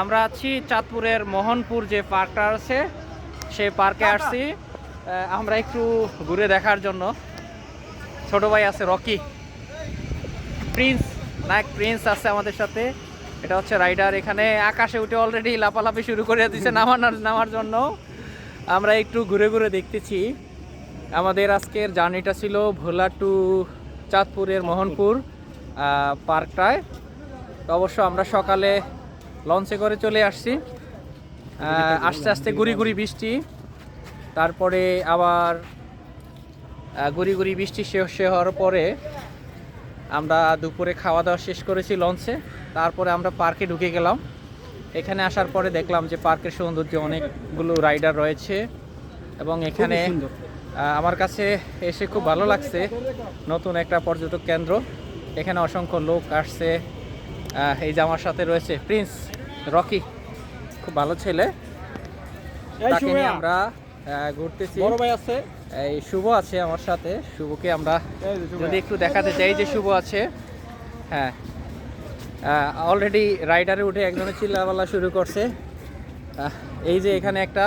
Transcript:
আমরা আছি চাঁদপুরের মোহনপুর যে পার্কটা আছে সেই পার্কে আসছি। আমরা একটু ঘুরে দেখার জন্য। ছোট ভাই আছে রকি। প্রিন্স নায়ক প্রিন্স আছে আমাদের সাথে। এটা হচ্ছে রাইডার এখানে। আকাশে উঠে অলরেডি লাফালাফি শুরু করে দিচ্ছে নামার নামার জন্য। আমরা একটু ঘুরে ঘুরে দেখতেছি। আমাদের আজকের জার্নিটা ছিল ভোলা টু চাঁদপুরের মোহনপুর পার্কটায়। তো অবশ্য আমরা সকালে লঞ্চে করে চলে আসছি। আস্তে আস্তে গুড়ি গুড়ি বৃষ্টি তারপরে আবার গুড়ি গুড়ি বৃষ্টি শেষ হওয়ার পরে আমরা দুপুরে খাওয়া দাওয়া শেষ করেছি লঞ্চে। তারপরে আমরা পার্কে ঢুকে গেলাম। এখানে আসার পরে দেখলাম যে পার্কের সৌন্দর্য অনেকগুলো রাইডার রয়েছে এবং এখানে আমার কাছে এসে খুব ভালো লাগছে। নতুন একটা পর্যটক কেন্দ্র। এখানে অসংখ্য লোক আসছে। এই যে আমার সাথে রয়েছে প্রিন্স রকি। খুব ভালো ছেলে। তাকে নিয়ে আমরা ঘুরতেছি। বড় ভাই আছে। এই শুভ আছে আমার সাথে। শুভকে আমরা। যদি একটু দেখাতে চাই যে শুভ আছে। হ্যাঁ। অলরেডি রাইডারে উঠে একজনে চিল্লাপাল্লা শুরু করছে। এই যে এখানে একটা